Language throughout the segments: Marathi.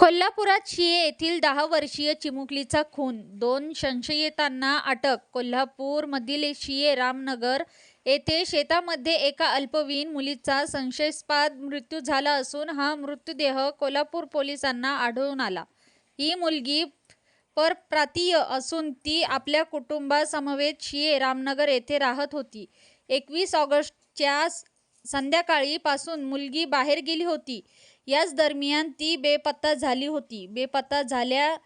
कोल्हापुरात शिये येथील दहा वर्षीय चिमुकलीचा खून. दोन संशयितांना अटक. कोल्हापूरमधील शिये रामनगर येथे शेतामध्ये एका अल्पवयीन मुलीचा संशयास्पद मृत्यू झाला असून हा मृतदेह कोल्हापूर पोलिसांना आढळून आला. ही मुलगी परप्रातीय असून ती आपल्या कुटुंबासमवेत शिये रामनगर येथे राहत होती. एकवीस ऑगस्टच्या संध्याकाळी पासून मुलगी बाहेर गेली होती. याच दरम्यान ती बेपत्ता झाली होती. बेपत्ता झाल्या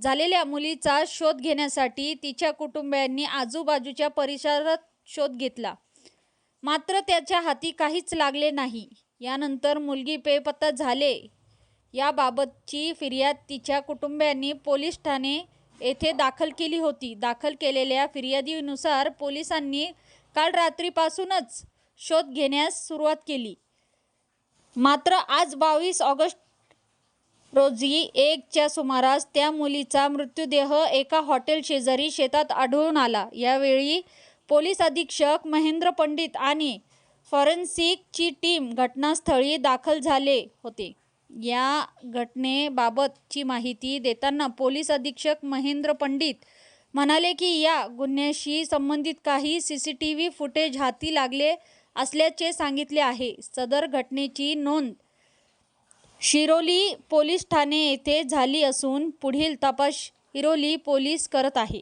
झालेल्या मुलीचा शोध घेण्यासाठी तिच्या कुटुंबियांनी आजूबाजूच्या परिसरात शोध घेतला. मात्र त्याच्या हाती काहीच लागले नाही. यानंतर मुलगी बेपत्ता झाले. याबाबतची फिर्याद तिच्या कुटुंबियांनी पोलीस ठाणे येथे दाखल केली होती. दाखल केलेल्या फिर्यादीनुसार पोलिसांनी काल रात्रीपासूनच शोध घेण्यास सुरुवात केली. मात्र आज बावीस ऑगस्ट रोजी एकच्या सुमारास त्या मुलीचा मृत्यूदेह एका हॉटेल शेजारी शेतात आढळून आला. यावेळी पोलीस अधीक्षक महेंद्र पंडित आणि फॉरेन्सिकची टीम घटनास्थळी दाखल झाले होते. या घटनेबाबतची माहिती देताना पोलीस अधीक्षक महेंद्र पंडित म्हणाले की या गुन्ह्याशी संबंधित काही C C T V footage हाती लागले असल्याचे सांगितले आहे. सदर घटनेची नोंद शिरोली पोलीस ठाणे येथे झाली असून पुढील तपास हिरोली पोलीस करत आहे.